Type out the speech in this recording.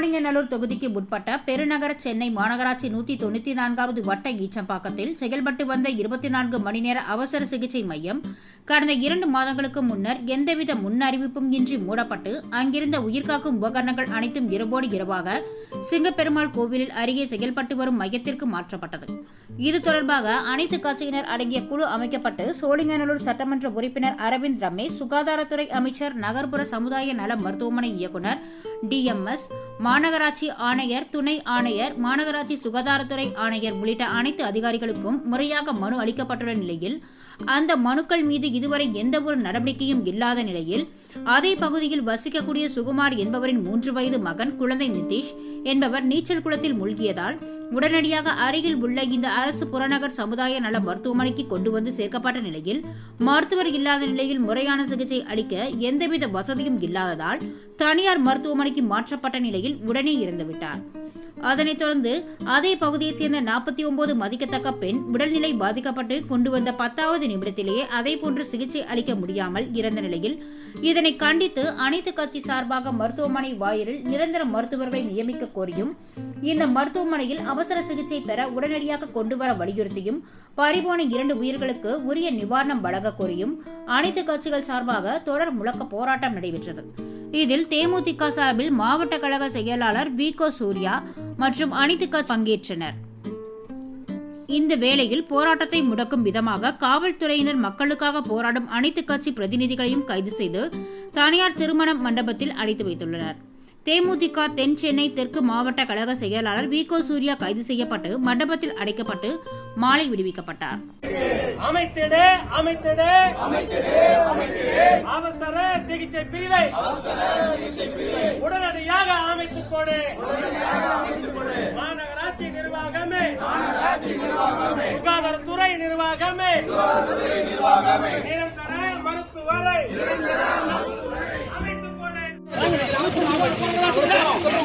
சோழிங்கநல்லூர் தொகுதிக்கு உட்பட்ட பெருநகர சென்னை மாநகராட்சி நூத்தி தொண்ணூத்தி நான்காவது வட்ட ஈச்சம்பாக்கத்தில் செயல்பட்டு வந்த இருபத்தி நான்கு மணி நேர அவசர சிகிச்சை மையம் கடந்த இரண்டு மாதங்களுக்கு முன்னர் எந்தவித முன் அறிவிப்பும் இன்றி மூடப்பட்டு அங்கிருந்த உயிர்காக்கும் உபகரணங்கள் அனைத்தும் இரவோடு இரவாக சிங்கப்பெருமாள் கோவிலில் அருகே செயல்பட்டு வரும் மையத்திற்கு மாற்றப்பட்டது. இது தொடர்பாக அனைத்து கட்சியினர் அடங்கிய குழு அமைக்கப்பட்டு சோழிங்கநல்லூர் சட்டமன்ற உறுப்பினர் அரவிந்த் ரமேஷ் சுகாதாரத்துறை அமைச்சர் நகர்ப்புற சமுதாய நல மருத்துவமனை இயக்குநர் டிஎம்எஸ் மாநகராட்சி ஆணையர் துணை ஆணையர் மாநகராட்சி சுகாதாரத்துறை ஆணையர் உள்ளிட்ட அனைத்து அதிகாரிகளுக்கும் முறையாக மனு அளிக்கப்பட்டுள்ள நிலையில் அந்த மனுக்கள் மீது இதுவரை எந்த ஒரு நடவடிக்கையும் இல்லாத நிலையில் அதே பகுதியில் வசிக்கக்கூடிய சுகுமார் என்பவரின் மூன்று வயது மகன் குழந்தை நிதிஷ் என்பவர் நீச்சல் குளத்தில் மூழ்கியதால் உடனடியாக அருகில் உள்ள இந்த அரசு புறநகர் சமுதாய நல மருத்துவமனைக்கு கொண்டு வந்து சேர்க்கப்பட்ட நிலையில் மருத்துவர் இல்லாத நிலையில் முறையான சிகிச்சை அளிக்க எந்தவித வசதியும் இல்லாததால் தனியார் மருத்துவமனைக்கு மாற்றப்பட்ட நிலையில் உடனே இறந்துவிட்டார் அதனைத் தொடர்ந்து அதே பகுதியைச் சேர்ந்த நாற்பத்தி ஒன்பது மதிக்கத்தக்க பெண் உடல்நிலை பாதிக்கப்பட்டு கொண்டு வந்த பத்தாவது நிமிடத்திலேயே அதே போன்று சிகிச்சை அளிக்க முடியாமல் இறந்த நிலையில் இதனை கண்டித்து அனைத்து கட்சி சார்பாக மருத்துவமனை வாயிலில் நிரந்தர மருத்துவர்களை நியமிக்க கோரியும் இந்த மருத்துவமனையில் அவர் அவசர சிகிச்சை பெற உடனடியாக கொண்டு வர வலியுறுத்தியும் பறிபோன இரண்டு உயிர்களுக்கு உரிய நிவாரணம் வழங்க கோரியும் அனைத்து கட்சிகள் சார்பாக தொடர் முழக்க போராட்டம் நடைபெற்றது. இதில் தேமுதிக சார்பில் மாவட்ட கழக செயலாளர் விகோ சூர்யா மற்றும் அனைத்து கட்சி பங்கேற்றனர். இந்த வேளையில் போராட்டத்தை முடக்கும் விதமாக காவல்துறையினர் மக்களுக்காக போராடும் அனைத்து கட்சி பிரதிநிதிகளையும் கைது செய்து தனியார் திருமண மண்டபத்தில் அடைத்து வைத்துள்ளனர். தேமுதிக தென் சென்னை தெற்கு மாவட்ட கழக செயலாளர் விகோ சூர்யா கைது செய்யப்பட்டு மண்டபத்தில் அடைக்கப்பட்டு மாலை விடுவிக்கப்பட்டார். அமைத்திடு அமைத்திடு. அவசர சிகிச்சை பிரிவை உடனடியாக அமைத்துக் மாநகராட்சி நிர்வாகமே சுகாதாரத்துறை நிர்வாகமே நிரந்தர